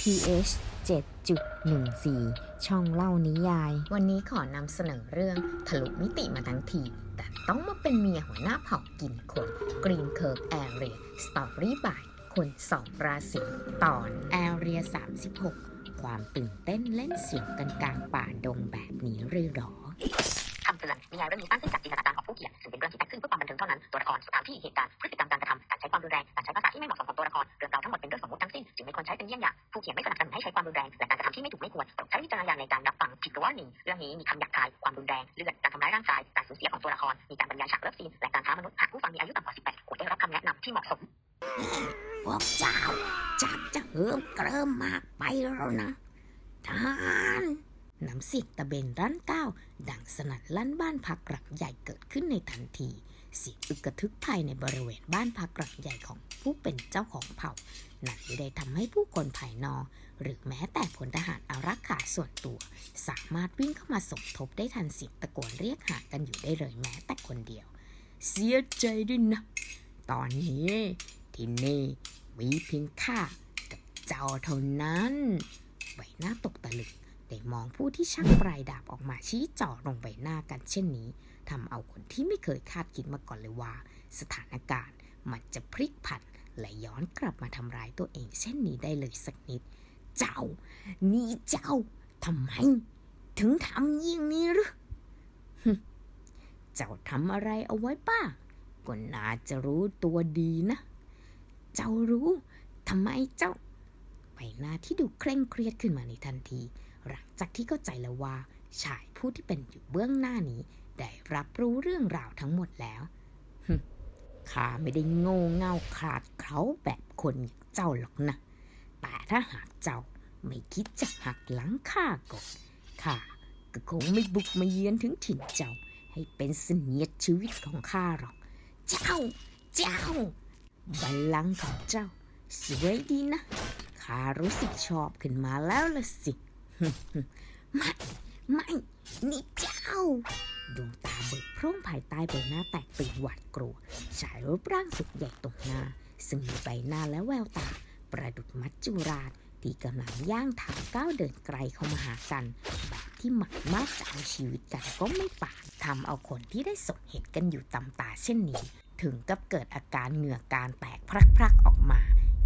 pH 7.14 ช่องเล่านิยาย วันนี้ขอนำเสนอเรื่องทะลุมิติมาทั้งที แต่ต้องมาเป็นเมียหัวหน้าเผ่ากินคน Green Kirk Area Story by คนสองราศีตอน Area 36 ความตื่นเต้นเล่นเสียงกันกลางป่าดงแบบนี้เลยหรอ เตือนนิยายเรื่องนี้สร้างขึ้นจากจินตนาการของผู้เขียนซึ่งเป็นเรื่องที่แต่งขึ้นเพื่อความบันเทิงเท่านั้นตัวละครสถานที่เหตุการณ์พฤติกรรมการกระทำการใช้ความรุนแรงการใช้ภาษาที่ไม่เหมาะสมกับตัวละครเรื่องราวทั้งหมดเป็นเรื่องสมมติทั้งสิ้นจึงไม่ควรใช้เป็นเยี่ยงอย่างผู้เขียนไม่สนับสนุนให้ใช้ความรุนแรงและการกระทำที่ไม่ถูกไม่ควรโปรดใช้วิจารณญาณในการรับฟังผิดหรือว่าหนีเรื่องนี้มีคำหยาบคายความรุนแรงเลือดการทำร้ายร่างกายการสูญเสียของตัวละครมีการบรรยายฉากเลิฟซีนและการค้ามนุษย์หากผู้ฟังมีอายุต่ำกว่า 18ควรได้รับคำแนะนำที่เหมาะสมพวกเจ้าจักจะเหิมเกริมมากไปแล้วนะทหาร น้ำเสียงตะเบนรั้นก้าวดังสนั่นลั่นบ้านพักหลังใหญ่เกิดขึ้นในทันทีเสียงอึกกระทึกภายในบริเวณบ้านพักหลังใหญ่ของผู้เป็นเจ้าของเผ่านั่นไม่ได้ทำให้ผู้คนภายนอก หรือแม้แต่พลทหารอารักขาส่วนตัว สามารถวิ่งเข้ามาสมทบได้ทันเสียงตะโกนเรียกหากันอยู่ได้เลยแม้แต่คนเดียว เสียใจด้วยนะ ตอนนี้ที่นี่มีเพียงข้ากับเจ้าเท่านั้นใบหน้าตกตะลึง ได้มองผู้ที่ชักปลายดาบออกมาชี้จ่อลงใบหน้ากันเช่นนี้ทำเอาคนที่ไม่เคยคาดคิดมาก่อนเลยว่า สถานการณ์มันจะพลิกผันและย้อนกลับมาทำร้ายตัวเองเช่นนี้ได้เลยสักนิด เจ้า นี่เจ้าทำไม ถึงทำยิ่งนี้หรือฮึเจ้าทำอะไรเอาไว้ป้าก็น่าจะรู้ตัวดีนะ เจ้ารู้ทำไมเจ้า ใบหน้าที่ดูเคร่งเครียดขึ้นมาในทันที หลังจากที่เข้าใจแล้วว่า ชายผู้ที่เป็นอยู่เบื้องหน้านี้ ได้รับรู้เรื่องราวทั้งหมดแล้วข้าไม่ได้โง่เง่าขาดเขาแบบคนอย่างเจ้าหรอกนะ แต่ถ้าหากเจ้าไม่คิดจะหักหลังข้าก่อนข้าก็คงไม่บุกมาเยือนถึงถิ่นเจ้า ให้เป็นเสนียดชีวิตของข้าหรอก เจ้า เจ้าบัลลังก์ของเจ้า สวยดีนะ ข้ารู้สึกชอบขึ้นมาแล้วละสิ ไม่ไม่นี่เจ้า ดวงตาเบิกโพร่งภายใต้ใบหน้าแตกตื่นหวาดกลัวชายรูปร่างสุดใหญ่ตรงหน้า ซึ่งมีใบหน้าและแววตา ประดุดมัจจุราชที่กำลังย่างเท้าก้าวเดินไกลเข้ามาหากันแบบที่หมายมากจะเอาชีวิตกันก็ไม่ปานทำเอาคนที่ได้สบเห็นกันอยู่ตำตาเช่นนี้ ถึงกับเกิดอาการเหงื่อการแตกพรักๆออกมา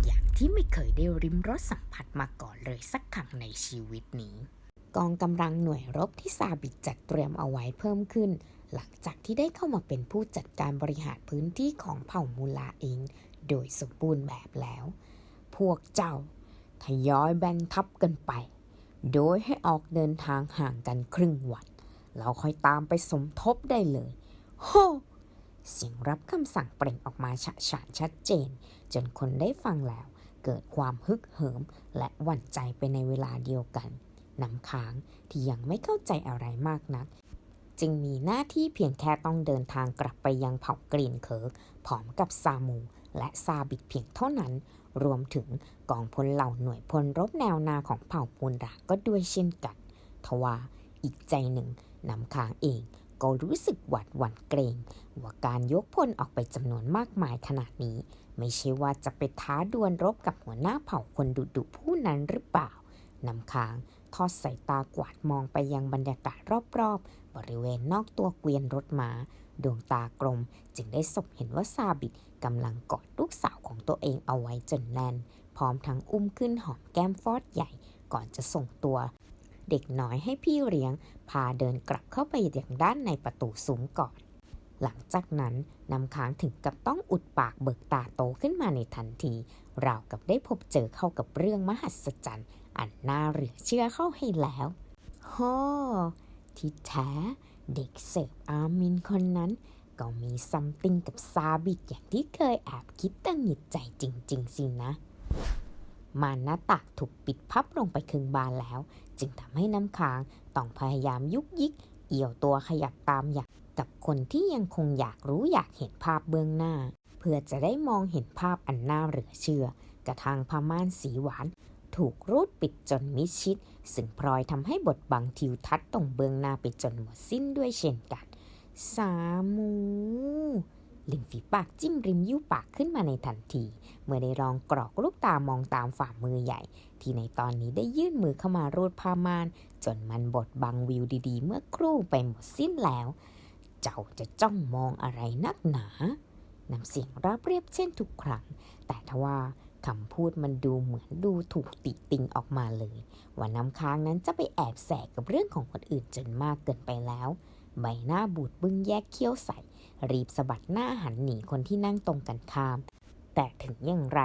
อย่างที่ไม่เคยได้ริมรสสัมผัสมาก่อนเลยสักครั้งในชีวิตนี้ กองกำลังหน่วยรบที่ซาบิจัดเตรียมเอาไว้เพิ่มขึ้น หลังจากที่ได้เข้ามาเป็นผู้จัดการบริหารพื้นที่ของเผ่ามูลาเอง โดยสมบูรณ์แบบแล้ว พวกเจ้าทยอยแบ่งทัพกันไป โดยให้ออกเดินทางห่างกันครึ่งวัน เราค่อยตามไปสมทบได้เลย โฮ เสียงรับคำสั่งเปล่งออกมาฉะฉานชัดเจน จนคนได้ฟังแล้ว เกิดความฮึกเหิม และหวั่นใจไปในเวลาเดียวกันน้ำค้างที่ยังไม่เข้าใจอะไรมากนัก จึงมีหน้าที่เพียงแค่ต้องเดินทางกลับไปยังเผ่ากรีนเคิร์กพร้อมกับซามูและซาบิดเพียงเท่านั้น รวมถึงกองพลเหล่าหน่วยพลรบแนวนาของเผ่าปูนดาก็ด้วยเช่นกัน ทว่าอีกใจหนึ่งน้ำค้างเอง ก็รู้สึกหวาดหวั่นเกรงว่าการยกพลออกไปจำนวนมากมายขนาดนี้ ไม่ใช่ว่าจะไปท้าดวลรบกับหัวหน้าเผ่าคนดุดุผู้นั้นหรือเปล่านำค้างทอดสายตากวาดมองไปยังบรรยากาศรอบๆ บริเวณนอกตัวเกวียนรถม้า ดวงตากลมจึงได้สบเห็นว่าซาบิดกำลังกอดลูกสาวของตัวเองเอาไว้จนแน่น พร้อมทั้งอุ้มขึ้นหอมแก้มฟอดใหญ่ก่อนจะส่งตัว เด็กน้อยให้พี่เลี้ยง พาเดินกลับเข้าไปอย่างด้านในประตูซุ้มก่อน หลังจากนั้นน้ำค้างถึงกับต้องอุดปากเบิกตาโตขึ้นมาในทันที ราวกับได้พบเจอเข้ากับเรื่องมหัศจรรย์ อันน่าเหลือเชื่อเข้าให้แล้วฮ่อที่แท้เด็กเสิร์ฟอามินคนนั้น ก็มีซัมติงกับซาบิกอย่างที่เคยแอบคิดตั้งหงิดใจจริง ๆ สินะ มานหน้าตักถูกปิดพับลงไปครึ่งบานแล้ว จึงทำให้น้ำค้างต้องพยายามยุกยิก เอี่ยวตัวขยับตามอยากกับคนที่ยังคงอยากรู้อยากเห็นภาพเบื้องหน้า เพื่อจะได้มองเห็นภาพอันน่าเหลือเชื่อ กระทางผ้าม่านสีหวาน ถูกรูดปิดจนมิดชิด ซึ่งพลอยทำให้บทบังทิวทัศน์ตรงเบื้องหน้าไปจนหมดสิ้นด้วยเช่นกัน สามู ลิมฝีปากจิ้มริมยิ้วปากขึ้นมาในทันที เมื่อได้ลองกรอกลูกตามองตามฝ่ามือใหญ่ ที่ในตอนนี้ได้ยื่นมือเข้ามารูดผ้าม่าน จนมันบดบังวิวดีๆ เมื่อครู่ไปหมดสิ้นแล้ว เจ้าจะจ้องมองอะไรนักหนาน้ำเสียงราบเรียบเช่นทุกครั้ง แต่ทว่าคำพูดมันดูเหมือนดูถูกติติงออกมาเลย ว่าน้ำค้างนั้นจะไปแอบแสกกับเรื่องของคนอื่นจนมากเกินไปแล้ว ใบหน้าบูดบึ้งแยกเขี้ยวใส รีบสะบัดหน้าหันหนีคนที่นั่งตรงกันข้าม แต่ถึงอย่างไร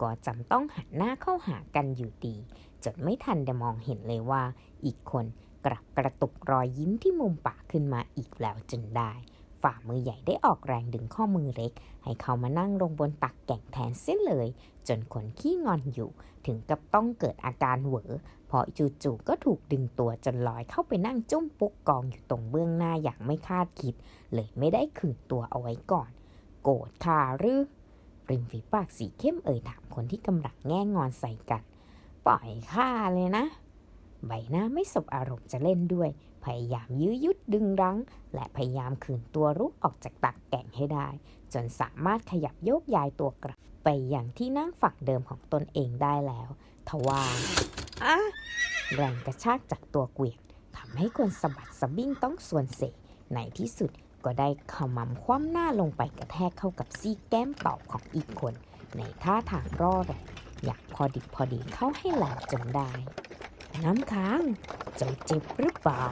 ก็จำต้องหันหน้าเข้าหากันอยู่ดี จนไม่ทันได้มองเห็นเลยว่า อีกคนกลับกระตุกรอยยิ้มที่มุมปากขึ้นมาอีกแล้วจนได้ ฝ่ามือใหญ่ได้ออกแรงดึงข้อมือเล็ก ให้เขามานั่งลงบนตักแก่งแทนเส้นเลย จนคนขี้งอนอยู่ ถึงกับต้องเกิดอาการเหวอเพราะจู่ๆก็ถูกดึงตัวจนลอยเข้าไปนั่งจุ้มปุ๊กกองอยู่ตรงเบื้องหน้าอย่างไม่คาดคิด เลยไม่ได้ขืนตัวเอาไว้ก่อน โกรธค่ะหรือริมฝีปากสีเข้มเอ่ยถามคนที่กำลังแง่งอนใส่กัน ปล่อยข้าเลยนะ ใบหน้าไม่สบอารมณ์จะเล่นด้วย พยายามยื้อยุดดึงรั้ง และพยายามขืนตัวรุกออกจากตักแก่งให้ได้ จนสามารถขยับโยกย้ายตัวกลับ ไปอย่างที่นั่งฝักเดิมของตนเองได้แล้วทว่าอะแรงกระชากจากตัวเกวียนทำให้คนสะบัดสะบิ้งต้องส่วนเสในที่สุดก็ได้ขมำคว่ำหน้าลงไปกระแทกเข้ากับซี่แก้มตอบของอีกคน ในท่าทางร่อแรงอย่างพอดิบพอดีเข้าให้แหลกจนได้ น้ำค้างใจเจ็บหรือเปล่า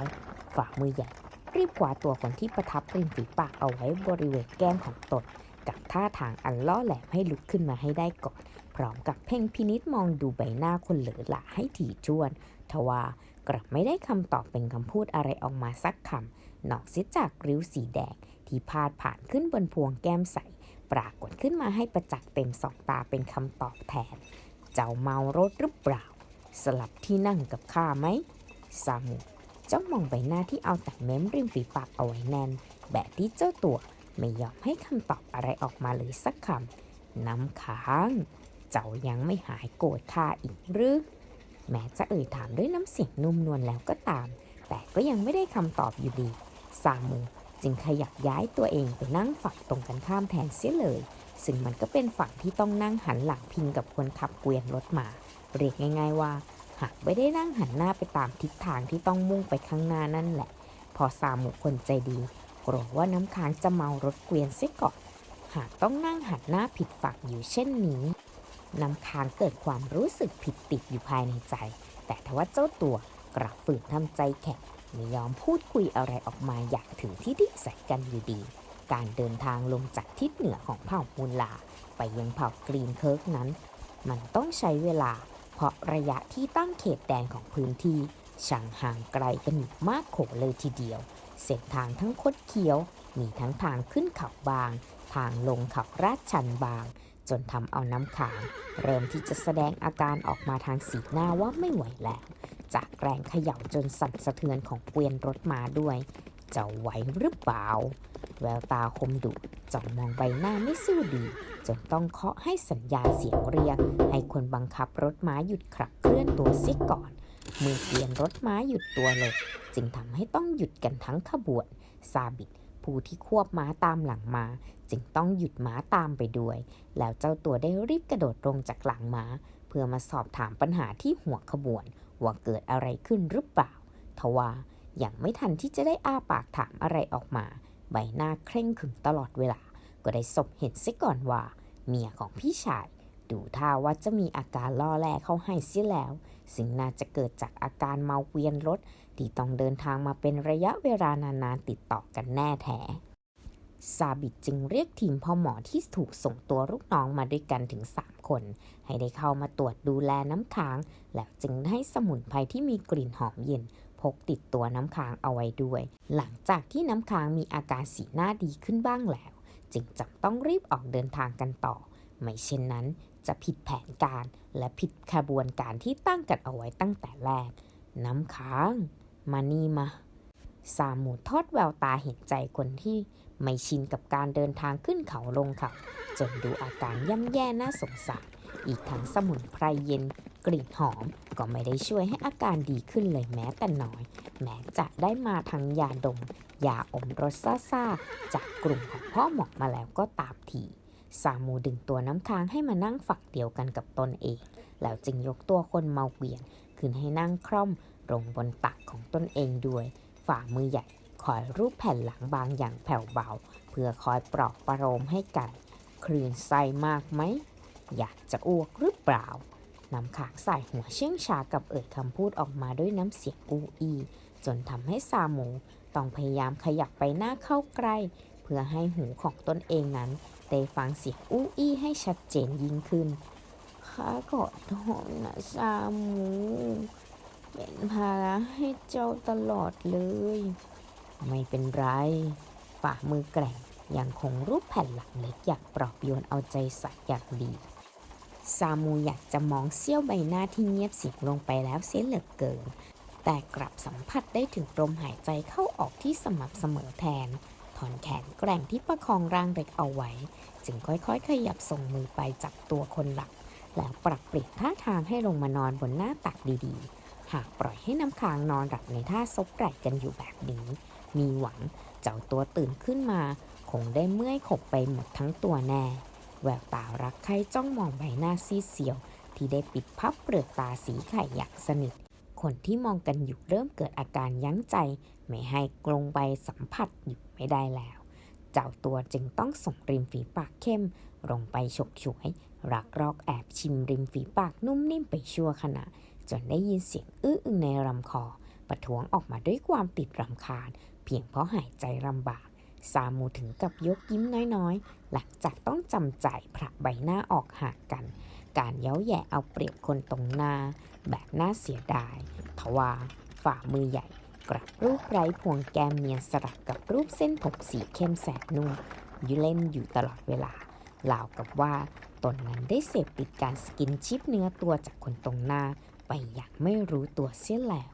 ฝ่ามือใหญ่ รีบกวาดตัวคนที่ประทับริมฝีปากเอาไว้บริเวณแก้มของตนกับท่าทางอันล่อแหลมให้ลุกขึ้นมาให้ได้ก่อน พร้อมกับเพ่งพินิษมองดูใบหน้าคนเหลือหละให้ถี่ถ้วนทว่ากลับไม่ได้คำตอบเป็นคำพูดอะไรออกมาสักคำนอกเสียจากริ้วสีแดง ที่พาดผ่านขึ้นบนพวงแก้มใส ปรากฏขึ้นมาให้ประจักษ์เต็มสองตาเป็นคำตอบแทน เจ้าเมารถหรือเปล่า สลับที่นั่งกับข้าไหมซามูจ้องมองใบหน้าที่เอาแต่เม้มริมฝีปากเอาไว้แน่น แบบที่เจ้าตัวไม่ยอมให้คำตอบอะไรออกมาเลยสักคำน้ำค้าง เจ้ายังไม่หายโกรธข้าอีกหรือ แม้จะเอ่ยถามด้วยน้ำเสียงนุ่มนวลแล้วก็ตาม แต่ก็ยังไม่ได้คำตอบอยู่ดีซามูจึงขยับย้ายตัวเองไปนั่งฝั่งตรงกันข้ามแทนเสียเลย ซึ่งมันก็เป็นฝั่งที่ต้องนั่งหันหลังพิงกับคนขับเกวียนรถมา เรียกง่าย ๆว่า หากไม่ได้นั่งหันหน้าไปตามทิศทางที่ต้องมุ่งไปข้างหน้านั่นแหละ พอซามูคนใจดีกลัวว่าน้ำค้างจะเมารถเกวียนเสียก่อนหากต้องนั่งหันหน้าผิดฝั่งอยู่เช่นนี้น้ำค้างเกิดความรู้สึกผิดติดอยู่ภายในใจ แต่ทว่าเจ้าตัวกลับฝืนทำใจแข็งไม่ยอมพูดคุยอะไรออกมาอยากถือที่ดิใส่กันอยู่ดี การเดินทางลงจากทิศเหนือของเผ่ามูลลา ไปยังเผ่ากรีนเคิร์กนั้น มันต้องใช้เวลา เพราะระยะที่ตั้งเขตแดนของพื้นที่ช่างห่างไกลกันมากโขเลยทีเดียว เส้นทางทั้งคดเคี้ยว มีทั้งทางขึ้นเขาบาง ทางลงเขาราดชันบาง จนทำเอาน้ำขางเริ่มที่จะแสดงอาการออกมาทางสีหน้าว่าไม่ไหวแล้ว จากแรงเขย่าจนสั่นสะเทือนของเกวียนรถมาด้วย จะไหวหรือเปล่า แววตาคมดุจ้องมองใบหน้าไม่สู้ดี จนต้องเคาะให้สัญญาณเสียงเรียก ให้คนบังคับรถม้าหยุดขับเคลื่อนตัวเสียก่อนเมื่อเกวียนรถม้าหยุดตัวลงจึงทำให้ต้องหยุดกันทั้งขบวน ซาบิดผู้ที่ควบม้าตามหลังมา จึงต้องหยุดม้าตามไปด้วย แล้วเจ้าตัวได้รีบกระโดดลงจากหลังม้า เพื่อมาสอบถามปัญหาที่หัวขบวน ว่าเกิดอะไรขึ้นหรือเปล่า ทว่า ยังไม่ทันที่จะได้อ้าปากถามอะไรออกมา ใบหน้าเคร่งขรึมตลอดเวลา ก็ได้สบเห็นเสียก่อนว่า เมียของพี่ชาย ดูท่าว่าจะมีอาการล่อแร่เข้าให้เสียแล้ว ซึ่งน่าจะเกิดจากอาการเมาเวียนรถ ที่ต้องเดินทางมาเป็นระยะเวลานานๆติดต่อกันแน่แท้ซาบิดจึงเรียกทีมพ่อหมอที่ถูกส่งตัวลูกน้องมาด้วยกันถึง 3 คน ให้ได้เข้ามาตรวจดูแลน้ำค้าง แล้วจึงให้สมุนไพรที่มีกลิ่นหอมเย็น พกติดตัวน้ำค้างเอาไว้ด้วย หลังจากที่น้ำค้างมีอาการสีหน้าดีขึ้นบ้างแล้ว จึงจำต้องรีบออกเดินทางกันต่อ ไม่เช่นนั้นจะผิดแผนการและผิดขบวนการที่ตั้งกันเอาไว้ตั้งแต่แรก น้ำค้าง มานี่มาสามูทอดแววตาเห็นใจคนที่ไม่ชินกับการเดินทางขึ้นเขาลงเขาจนดูอาการย่ำแย่น่าสงสาร อีกทั้งสมุนไพรเย็น กลิ่นหอมก็ไม่ได้ช่วยให้อาการดีขึ้นเลยแม้แต่น้อย แม้จะได้มาทั้งยาดม ยาอมรสซ่าๆ จากกลุ่มของพ่อหมอมาแล้วก็ตามทีซามูดึงตัวน้ำค้างให้มานั่งฝักเดียวกันกับตนเอง แล้วจึงยกตัวคนเมาเกวียนขึ้นให้นั่งคร่อมลงบนตักของตนเองด้วย ฝ่ามือใหญ่คอยรูปแผ่นหลังบางอย่างแผ่วเบา เพื่อคอยปลอบประโลมให้กัน คลื่นไส้มากไหม อยากจะอ้วกหรือเปล่า น้ำขางใส่หัวเชื่องชากับเอ่ยคำพูดออกมาด้วยน้ำเสียงอูอี จนทำให้ซามูต้องพยายามขยับไปหน้าเข้าใกล้ เพื่อให้หูของตนเองนั้นได้ฟังเสียงอูอีให้ชัดเจนยิ่งขึ้นข้าขอโทษนะซามู เป็นภาระให้เจ้าตลอดเลย ไม่เป็นไรฝ่ามือแกร่งยังคงรูปแผ่นหลังเล็กอยากปลอบโยนเอาใจใส่อย่างดี ซามูอยากจะมองเสี้ยวใบหน้าที่เงียบเสิบลงไปแล้วเสียเหลือเกิน แต่กลับสัมผัสได้ถึงลมหายใจเข้าออกที่สม่ำเสมอแทน ถอนแขนแกร่งที่ประคองร่างเล็กเอาไว้ จึงค่อยๆ ขยับส่งมือไปจับตัวคนหลับแล้วปรับเปลี่ยนท่าทางให้ลงมานอนบนหน้าตักดีๆ หากปล่อยให้น้ำค้างนอนหลับในท่าซบไหล่กันอยู่แบบนี้ มีหวังเจ้าตัวตื่นขึ้นมา คงได้เมื่อยขบไปหมดทั้งตัวแน่ แววตารักใครจ้องมองใบหน้าซีดเซียว ที่ได้ปิดพับเปลือกตาสีไข่อย่างสนิท คนที่มองกันอยู่เริ่มเกิดอาการยั้งใจ ไม่ให้กลงไปสัมผัสอยู่ไม่ได้แล้ว เจ้าตัวจึงต้องส่งริมฝีปากเข้มลงไปฉกฉวย รักรอกแอบชิมริมฝีปากนุ่มนิ่มไปชั่วขณะ จนได้ยินเสียงอื้ออึงในลำคอประท้วงออกมาด้วยความติดรำคาญ เพียงเพราะหายใจลำบาก ซามูถึงกับยกยิ้มน้อยๆ หลังจากต้องจำใจผละใบหน้าออกห่างกัน การเย้าแย่เอาเปรียบคนตรงหน้า แบบน่าเสียดาย ทว่าฝ่ามือใหญ่ กลับรูปไร้พวงแก้มเนียนสลับกับรูปเส้นผมสีเข้มแสบนุ่มยู่เล่นอยู่ตลอดเวลาราวกับว่าตนนั้นได้เสพติดการสกินชิปเนื้อตัวจากคนตรงหน้า ไปอย่างไม่รู้ตัวเสียแล้ว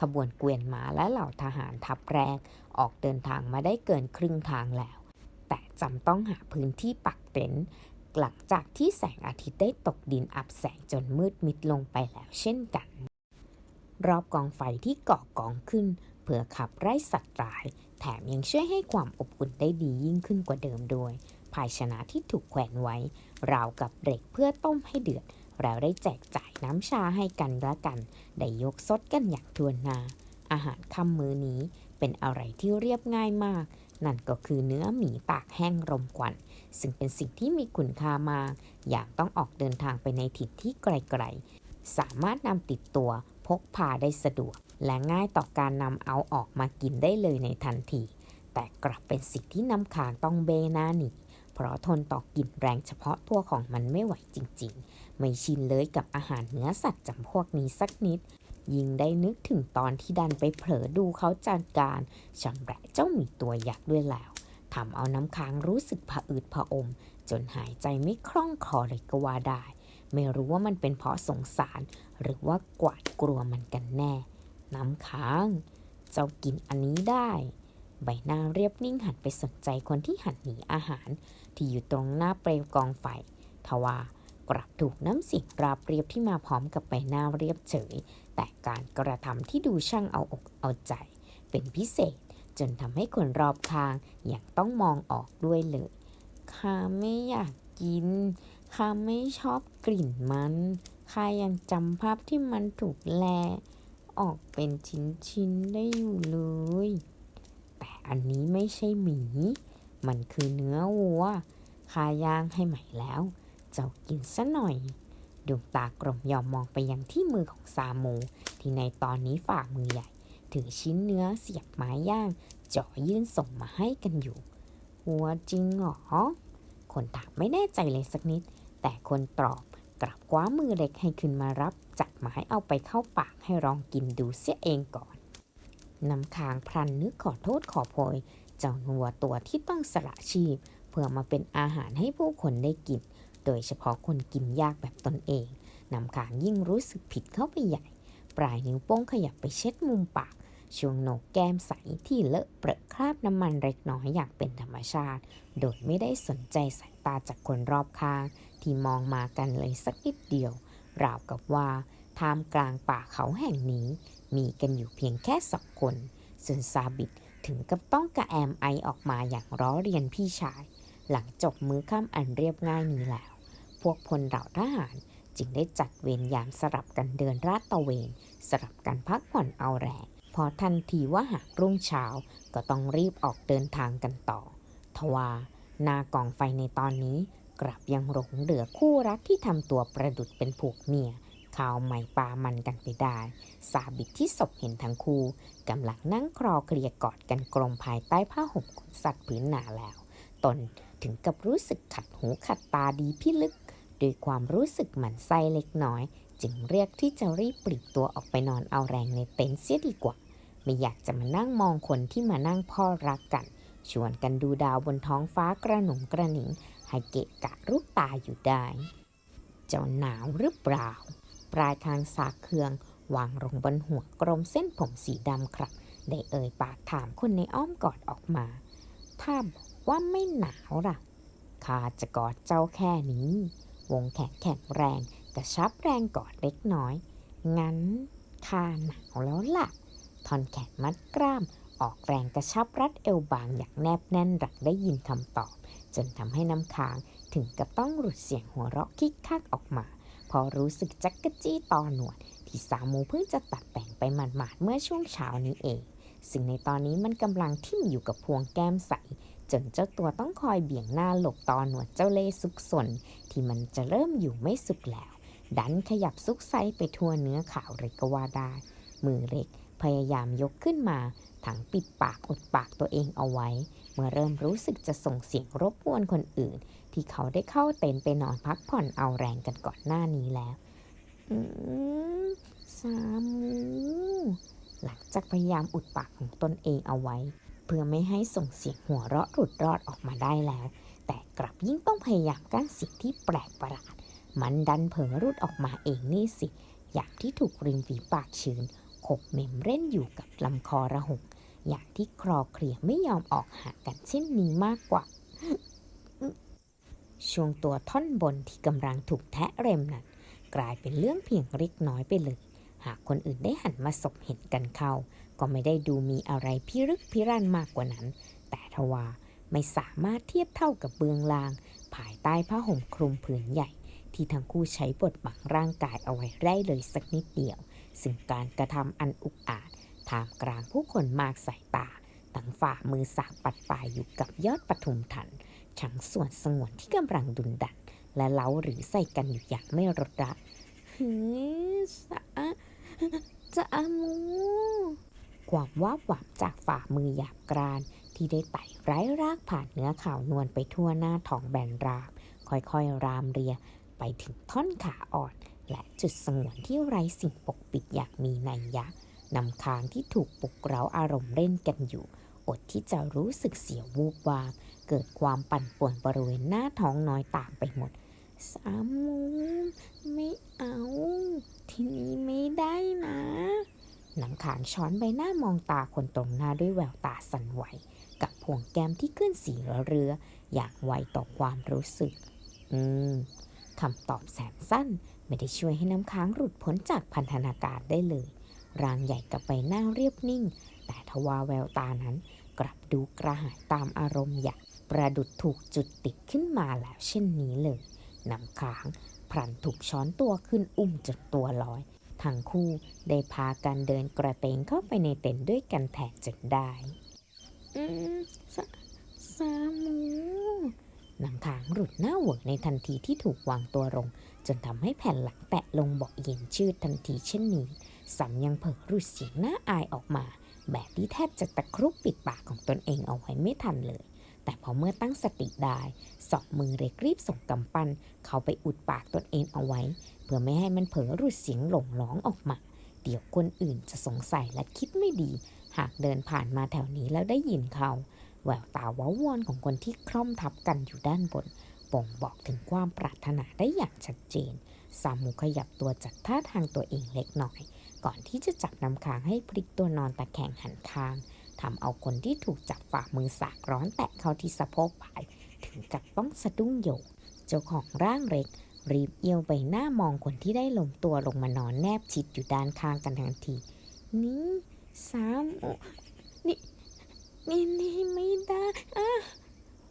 ขบวนเกวียนม้าและเหล่าทหารทัพแรก ออกเดินทางมาได้เกินครึ่งทางแล้ว แต่จำต้องหาพื้นที่ปักเต็นท์หลังจากที่แสงอาทิตย์ได้ตกดินอับแสงจนมืดมิดลงไปแล้วเช่นกัน รอบกองไฟที่เก่อกองขึ้น เพื่อขับไล่สัตว์ร้าย แถมยังช่วยให้ความอบอุ่นได้ดียิ่งขึ้นกว่าเดิมด้วย ภาชนะที่ถูกแขวนไว้ ราวกับเหล็กเพื่อต้มให้เดือดแล้วได้แจกจ่ายน้ำชาให้กันและกัน ได้ยกซดกันอย่างทวนนา อาหารค่ำมื้อนี้ เป็นอะไรที่เรียบง่ายมาก นั่นก็คือเนื้อหมีตากแห้งรมควัน ซึ่งเป็นสิ่งที่มีคุณค่ามาก อยางต้องออกเดินทางไปในถิ่นที่ไกลๆ สามารถนำติดตัวพกพาได้สะดวก และง่ายต่อการนำเอาออกมากินได้เลยในทันที แต่กลับเป็นสิ่งที่นำคางต้องเบหน้าหนีเพราะทนต่อกลิ่นแรงเฉพาะตัวของมันไม่ไหวจริงๆ ไม่ชินเลยกับอาหารเนื้อสัตว์จำพวกนี้สักนิด ยิ่งได้นึกถึงตอนที่ดันไปเผลอดูเขาจัดการชำแหละเจ้าหมีตัวยักษ์ด้วยแล้วทำเอาน้ำค้างรู้สึกผะอืดผะอม จนหายใจไม่คล่องคอเลยก็ว่าได้ ไม่รู้ว่ามันเป็นเพราะสงสาร หรือว่ากวาดกลัวมันกันแน่ น้ำค้าง เจ้ากินอันนี้ได้ ใบหน้าเรียบนิ่งหันไปสนใจคนที่หันหนีอาหาร ที่อยู่ตรงหน้าเปลวกองไฟทว่ากลับถูกน้ำเสียงราบเรียบที่มาพร้อมกับใบหน้าเรียบเฉย แต่การกระทำที่ดูช่างเอาอกเอาใจ เป็นพิเศษจนทำให้คนรอบข้างอย่างต้องมองออกด้วยเลยข้าไม่อยากกินข้าไม่ชอบกลิ่นมันข้ายังจำภาพที่มันถูกแล ออกเป็นชิ้นๆได้อยู่เลย แต่อันนี้ไม่ใช่หมี มันคือเนื้อวัวข้าย่างให้ใหม่แล้ว เจ้ากินซะหน่อย ดวงตากลมยอมมองไปยังที่มือของซาโม ที่ในตอนนี้ฝ่ามือใหญ่ ถือชิ้นเนื้อเสียบไม้ย่างเจาะยื่นส่งมาให้กันอยู่ หัวจริงเหรอ คนถามไม่แน่ใจเลยสักนิด แต่คนตอบกลับคว้ามือเล็กให้ขึ้นมารับ จับไม้เอาไปเข้าปากให้ลองกินดูเสียเองก่อนน้ำค้างพลันนึกขอโทษขอโพยเจ้าหัวตัวที่ต้องสละชีพ เพื่อมาเป็นอาหารให้ผู้คนได้กิน โดยเฉพาะคนกินยากแบบตนเองน้ำค้างยิ่งรู้สึกผิดเข้าไปใหญ่ ปลายนิ้วโป้งขยับไปเช็ดมุมปาก ช่วงโหนกแก้มใสที่เลอะเปรอะคราบน้ำมันเล็กน้อยอย่างเป็นธรรมชาติ โดยไม่ได้สนใจสายตาจากคนรอบข้าง ที่มองมากันเลยสักนิดเดียว ราวกับว่าท่ามกลางป่าเขาแห่งนี้ มีกันอยู่เพียงแค่สองคนส่วนซาบิดถึงกับต้องกระแอมไอออกมาอย่างล้อเรียนพี่ชาย หลังจบมื้อค่ำอันเรียบง่ายนี้แล้ว พวกพลเหล่าทหารจึงได้จัดเวรยามสลับกันเดินราดตะเวน สลับกันพักผ่อนเอาแรง พอทันทีว่าหากรุ่งเช้าก็ต้องรีบออกเดินทางกันต่อ ทว่าหนากองไฟในตอนนี้ กลับยังหลงเหลือคู่รักที่ทำตัวประดุดเป็นผูกเมียข่าวใหม่ปามันกันไปได้ สาบิดที่ศพเห็นทั้งคู่กำลังนั่งคลอเคลียกอดกันกลมภายใต้ผ้าห่มขนสัตว์พื้นหนาแล้ว ตน ถึงกับรู้สึกขัดหูขัดตาดีพิลึกด้วยความรู้สึกหมันไส้เล็กน้อย จึงเรียกที่จะรีบปลีกตัวออกไปนอนเอาแรงในเต็นท์เสียดีกว่า ไม่อยากจะมานั่งมองคนที่มานั่งพ่อรักกัน ชวนกันดูดาวบนท้องฟ้ากระหนุงกระหนิงให้เกะกะรูปตาอยู่ได้ เจ้าหนาวหรือเปล่า ปลายคางสากเคือง วางลงบนหัวกรมเส้นผมสีดำครับ ได้เอ่ยปากถามคนในอ้อมกอดออกมา ถ้าบอก ว่าไม่หนาวล่ะข้าจะกอดเจ้าแค่นี้ วงแขนแข็งแรงกระชับแรงกอดเล็กน้อย งั้นข้าหนาวแล้วล่ะทอนแขนมัดกล้ามออกแรงกระชับรัดเอวบางอย่างแนบแน่นหลังได้ยินคำตอบ จนทำให้น้ำค้างถึงกับต้องหลุดเสียงหัวเราะคิกคักออกมา พอรู้สึกจักกะจี้ต่อหนวด ที่สาวหมูเพิ่งจะตัดแต่งไปหมาดๆเมื่อช่วงเช้านี้เอง ซึ่งในตอนนี้มันกำลังทิ่มอยู่กับพวงแก้มใส จนเจ้าตัวต้องคอยเบี่ยงหน้าหลบตอนหนวดเจ้าเล่ซุกซนที่มันจะเริ่มอยู่ไม่สุขแล้ว ดันขยับซุกไซไปทั่วเนื้อขาวเลยก็ว่าได้ มือเล็กพยายามยกขึ้นมา ถังปิดปากอดปากตัวเองเอาไว้ เมื่อเริ่มรู้สึกจะส่งเสียงรบกวนคนอื่น ที่เขาได้เข้าเต็นไปนอนพักผ่อนเอาแรงกันก่อนหน้านี้แล้วอืมสามูหลังจากพยายามอุดปากของตนเองเอาไว้ เพื่อไม่ให้ส่งเสียงหัวเราะหลุดรอดออกมาได้แล้ว แต่กลับยิ่งต้องพยายามกั้นเสียงที่แปลกประหลาด มันดันเผลอรุดออกมาเองนี่สิ อย่างที่ถูกริมฝีปากชื้นขบเมมเล่นอยู่กับลำคอระหกอย่างที่คลอเคลียไม่ยอมออกห่างกันเช่นนี้มากกว่า ช่วงตัวท่อนบนที่กำลังถูกแทะเร็มนั้น กลายเป็นเรื่องเพียงเล็กน้อยไปเลย หากคนอื่นได้หันมาสบเห็นกันเข้า ก็ไม่ได้ดูมีอะไรพิรึกพิรั่นมากกว่านั้น แต่ทว่าไม่สามารถเทียบเท่ากับเบื้องล่าง ภายใต้ผ้าห่มคลุมผืนใหญ่ ที่ทั้งคู่ใช้บดบังร่างกายเอาไว้ได้เลยสักนิดเดียว ซึ่งการกระทำอันอุกอาจท่ามกลางผู้คนมากสายตาตั้งฝ่ามือสากปัดปลายอยู่กับยอดปทุมทันทั้งส่วนสงวนที่กำลังดุนดัน และเล้าหรือใส่กันอยู่อย่างไม่ลดละเฮ้ยสะจะอามู ความว่าบหวับจากฝ่ามือหยาบกราน ที่ได้ไต่ไร้รากผ่านเนื้อขาวนวลไปทั่วหน้าท้องแบนราบ ค่อยๆ รามเรีย ไปถึงท่อนขาอ่อน และจุดสงวนที่ไร้สิ่งปกปิดอย่างมีนัยยะนำค้างที่ถูกปลุกเร้าอารมณ์เล่นกันอยู่ อดที่จะรู้สึกเสียววูบวาบเกิดความปั่นป่วนบริเวณหน้าท้องน้อยตามไปหมด สามมูไม่เอา ที่นี้ไม่ได้นะ น้ำขางช้อนใบหน้ามองตาคนตรงหน้าด้วยแววตาสั่นไหว กับพวงแก้มที่ขึ้นสีระเรือ อย่างไวต่อความรู้สึก อืมคำตอบแสนสั้น ไม่ได้ช่วยให้น้ำค้างหลุดพ้นจากพันธนาการได้เลย ร่างใหญ่กับใบหน้าเรียบนิ่ง แต่ทว่าแววตานั้น กลับดูกระหายตามอารมณ์อย่างประดุดถูกจุดติดขึ้นมาแล้วเช่นนี้เลยน้ำค้างพลันถูกช้อนตัวขึ้นอุ้มจนตัวลอย ทั้งคู่ได้พากันเดินกระเตงเข้าไปในเต็นท์ด้วยกันแทนจนได้ อืมสสามูน้ำค้างหลุดหน้าเหวอในทันทีที่ถูกวางตัวลง จนทำให้แผ่นหลังแตะลงเบาะเย็นชืดทันทีเช่นนี้สำยังเผลอรุดเสียงหน้าอายออกมา แบบที่แทบจะตะครุบปิดปากของตนเองเอาไว้ไม่ทันเลย แต่พอเมื่อตั้งสติได้สองมือเล็กรีบส่งกำปั้นเข้าไปอุดปากตนเองเอาไว้ เพื่อไม่ให้มันเผลอรุดเสียงหลงร้องออกมา เดี๋ยวคนอื่นจะสงสัยและคิดไม่ดี หากเดินผ่านมาแถวนี้แล้วได้ยินเขาแววตาว้าวอนของคนที่คล่อมทับกันอยู่ด้านบนบ่งบอกถึงความปรารถนาได้อย่างชัดเจนสามูขยับตัวจัดท่าทางตัวเองเล็กน้อย ก่อนที่จะจับนำค้างให้พลิกตัวนอนตะแคงหันข้าง ทำเอาคนที่ถูกจับฝ่ามือสากร้อนแตะเข้าที่สะโพกผาย ถึงกับต้องสะดุ้งโยกเจ้าของร่างเล็ก รีบเอียวใบหน้ามองคนที่ได้ล้มตัวลงมานอนแนบชิดอยู่ด้านข้างกันทันที นี่สามนี่ นี่นี่ไม่ได้อะ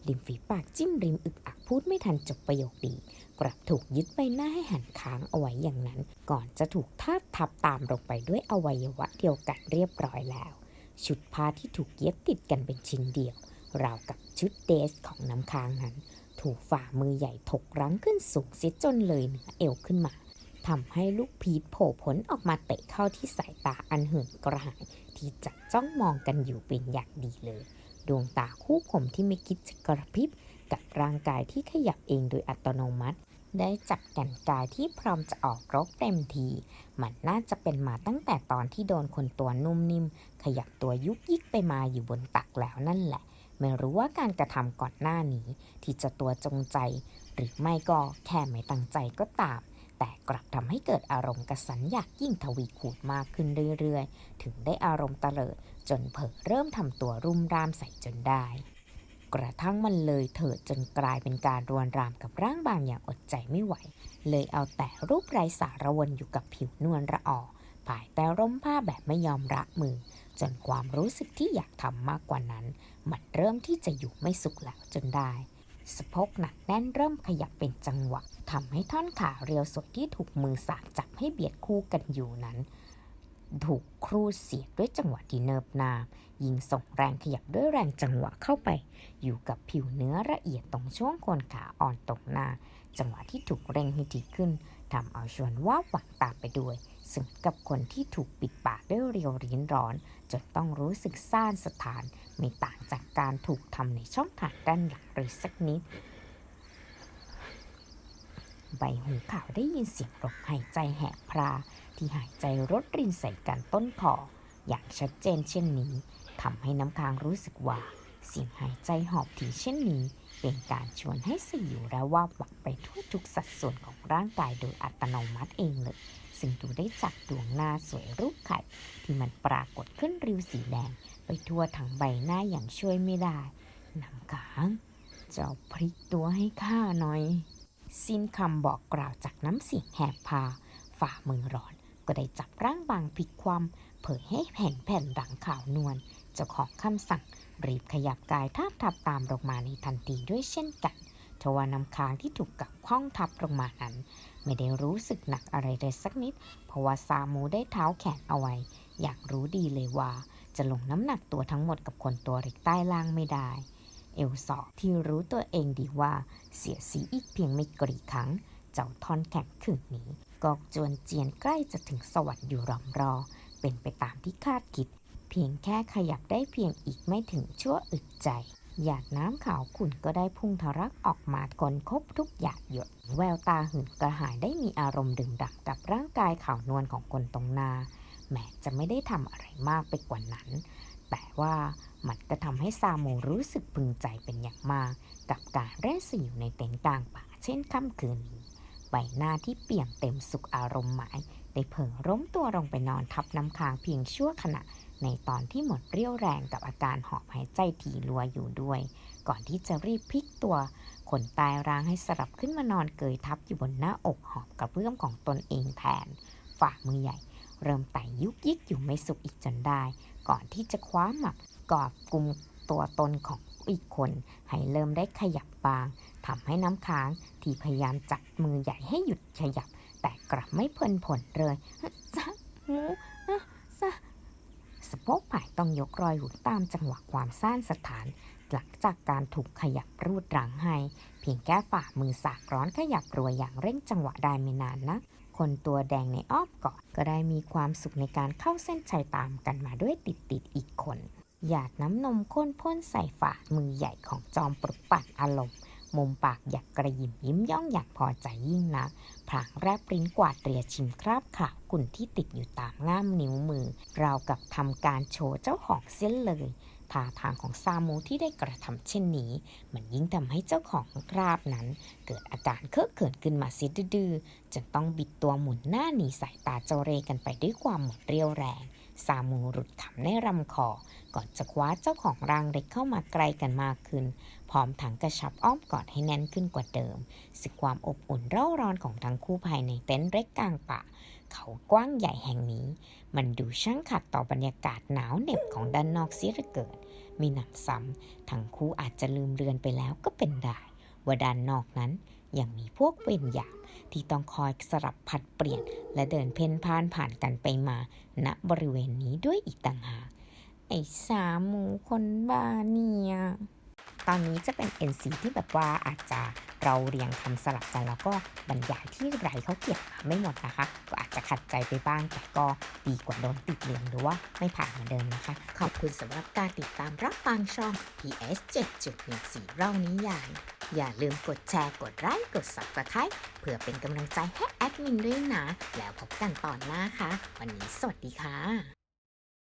ริมฝีปากจิ้มริมอึกอักพูดไม่ทันจบประโยคดี กลับถูกยึดใบหน้าให้หันค้างเอาไว้อย่างนั้น ก่อนจะถูกทาบทับตามลงไปด้วยอวัยวะเดียวกันเรียบร้อยแล้ว ชุดผ้าที่ถูกเย็บติดกันเป็นชิ้นเดียว ราวกับชุดเดรสของน้ำค้างนั้น ถูกฝ่ามือใหญ่ถกรั้งขึ้นสูงเสียจนเลยเหนือเอวขึ้นมาทำให้ลูกพีชโผล่พ้นออกมาเตะเข้าที่สายตาอันเหินกระหายที่จับจ้องมองกันอยู่เป็นอย่างดีเลย ดวงตาคู่ผมที่ไม่คิดจะกระพริบกับร่างกายที่ขยับเองโดยอัตโนมัติ ได้จับแกันกายที่พร้อมจะออกรบเต็มที มันน่าจะเป็นมาตั้งแต่ตอนที่โดนคนตัวนุ่มนิ่ม ขยับตัวยุกยิกไปมาอยู่บนตักแล้วนั่นแหละ ไม่รู้ว่าการกระทำก่อนหน้านี้ ที่จะตัวจงใจ หรือไม่ก็แค่ไม่ตั้งใจก็ตาม แต่กลับทำให้เกิดอารมณ์กระสันอยากยิ่งทวีคูณมากขึ้นเรื่อยๆ ถึงได้อารมณ์เตลิดจนเผลอเริ่มทำตัวรุ่มร่ามใส่จนได้ กระทั่งมันเลยเถิดจนกลายเป็นการรวนรามกับร่างบางอย่างอดใจไม่ไหว เลยเอาแต่รูปไร้สารวนอยู่กับผิวนวลระออภายใต้ร่มผ้าแบบไม่ยอมระมือ จนความรู้สึกที่อยากทำมากกว่านั้น มันเริ่มที่จะอยู่ไม่สุขแล้วจนได้สะโพกหนักแน่นเริ่มขยับเป็นจังหวะทำให้ท่อนขาเรียวสดที่ถูกมือสากจับให้เบียดคู่กันอยู่นั้น ถูกครูเสียดด้วยจังหวะที่เนิบนาบยิงส่งแรงขยับด้วยแรงจังหวะเข้าไป อยู่กับผิวเนื้อละเอียดตรงช่วงโคนขาอ่อนตรงหน้า จังหวะที่ถูกเร่งให้ถี่ขึ้นทำเอาชวนว่าหวังตามไปด้วยซึ่งกับคนที่ถูกปิดปากด้วยเรียวริ้นร้อน จนต้องรู้สึกซ่านสถาน ไม่ต่างจากการถูกทำในช่องทางด้านหลังเลยสักนิด ใบหูขาวได้ยินเสียงลมหายใจแหบพรา ที่หายใจรดรินใส่กันต้นคออย่างชัดเจนเช่นนี้ทำให้น้ำค้างรู้สึกว่าเสียงหายใจหอบถี่เช่นนี้ เป็นการชวนให้สยิวและว่าบหวังไปทั่วทุกสัดส่วนของร่างกายโดยอัตโนมัติเองเลย ซึ่งดูได้จากดวงหน้าสวยรูปไข่ ที่มันปรากฏขึ้นริ้วสีแดง ไปทั่วทั้งใบหน้าอย่างช่วยไม่ได้น้ำค้างเจ้าพลิกตัวให้ข้าหน่อย สิ้นคำบอกกล่าวจากน้ำเสียงแหบพาฝ่ามือร้อน ก็ได้จับร่างบางพลิกความ เผยให้แผ่นแผ่นหลังขาวนวลเจ้าของคำสั่ง รีบขยับกายทาบทับตามลงมาในทันทีด้วยเช่นกันทว่าน้ำค้างที่ถูกกับข้องทับลงมานั้น ไม่ได้รู้สึกหนักอะไรเลยสักนิด เพราะว่าซามูได้เท้าแขนเอาไว้ อยากรู้ดีเลยว่า จะลงน้ำหนักตัวทั้งหมดกับคนตัวเล็กใต้ล่างไม่ได้ เอลซอที่รู้ตัวเองดีว่า เสียสีอีกเพียงไม่กี่ครั้ง เจ้าทอนแข็งขืนนี้ กอกจวนเจียนใกล้จะถึงสวรรค์อยู่รอมรอ เป็นไปตามที่คาดคิด เพียงแค่ขยับได้เพียงอีกไม่ถึงชั่วอึดใจหยาดน้ำขาวขุ่นก็ได้พุ่งทะลักออกมาก่อนครบทุกหยาดหยด แววตาหื่นกระหายได้มีอารมณ์ดึงดับกับร่างกายขาวนวลของคนตรงนา แม้จะไม่ได้ทำอะไรมากไปกว่านั้น แต่ว่ามันก็ทำให้ซาโมรู้สึกพึงใจเป็นอย่างมาก กับการแร่สิอยู่ในเต็นท์กลางป่าเช่นค่ำคืนนี้ ใบหน้าที่เปี่ยมเต็มสุขอารมณ์หมาย ได้เผลอล้มตัวลงไปนอนทับน้ำค้างเพียงชั่วขณะ ในตอนที่หมดเรี่ยวแรงกับอาการหอบหายใจถี่รัวอยู่ด้วย ก่อนที่จะรีบพลิกตัวขนตายร้างให้สลับขึ้นมานอนเกยทับอยู่บนหน้าอกหอบกระเบื้องของตนเองแทน ฝ่ามือใหญ่ เริ่มไต่ยุกยิกอยู่ไม่สุขอีกจนได้ ก่อนที่จะคว้าหมับกอบกลุ่มตัวตนของ อีกคน ให้เริ่มได้ขยับบางทำให้น้ำค้างที่พยายามจับมือใหญ่ให้หยุดขยับ แต่กลับไม่เพลินผลเลยซะหูซะสะโพกผายต้องยกรอยหูตามจังหวะความซ่านสถาน หลังจากการถูกขยับรูดรังให้ เพียงแค่ฝ่ามือสากร้อนขยับรัวอย่างเร่งจังหวะได้ไม่นานนะคนตัวแดงในอ้อมกอดก็ได้มีความสุขในการเข้าเส้นชัยตามกันมาด้วยติดติดๆอีกคน หยาดน้ำนมข้นพ่นใส่ฝ่ามือใหญ่ของจอมปลุกปั่นอารมณ์ มุมปากอยากกระยิมยิ้มย่องอย่างพอใจยิ่งนักพลางแรบปริ้นกวาดเรียชิมคราบขาวกุ่นที่ติดอยู่ตามง่ามนิ้วมือ ราวกับทำการโชว์เจ้าของเส้นเลยท่าทางของซามูที่ได้กระทำเช่นนี้ มันยิ่งทำให้เจ้าของคราบนั้น เกิดอาการเคอะเขินขึ้นมาเสียดื้อจนต้องบิดตัวหมุนหน้าหนีสายตาเจ้าเรกันไปด้วยความหมดเรี่ยวแรง ซามูหลุดขำในลำคอ ก่อนจะคว้าเจ้าของร่างเล็กเข้ามาใกล้กันมากขึ้น พร้อมทั้งกระชับอ้อมกอดให้แน่นขึ้นกว่าเดิมสึกความอบอุ่นเร่าร้อนของทั้งคู่ภายในเต็นท์เล็กกลางป่า เขากว้างใหญ่แห่งนี้ มันดูช่างขัดต่อบรรยากาศหนาวเหน็บของด้านนอกเสียเหลือเกิน มีหนำซ้ำทั้งคู่อาจจะลืมเลือนไปแล้วก็เป็นได้ว่าด้านนอกนั้น ยังมีพวกเวรยามที่ต้องคอยสลับผัดเปลี่ยน และเดินเพ่นพ่านผ่านกันไปมา ณบริเวณนี้ด้วยอีกต่างหากไอ้สามหมูคนบ้าเนี่ย ตอนนี้จะเป็น NC ที่แบบว่าอาจจะ เราเรียงคำสลับกันแล้วก็บรรยายที่ไรเขาเก็บมาไม่หมดนะคะ ก็อาจจะขัดใจไปบ้างแต่ก็ดีกว่าโดนติดเรียงหรือว่าไม่ผ่านเหมือนเดิมนะคะ ขอบคุณสำหรับการติดตามรับฟังช่อง PS 7.14เรานิยายอย่าลืมกดแชร์ กดไลค์ กด Subscribe เพื่อเป็นกำลังใจให้แอดมินด้วยนะ แล้วพบกันตอนหน้าค่ะ วันนี้สวัสดีค่ะ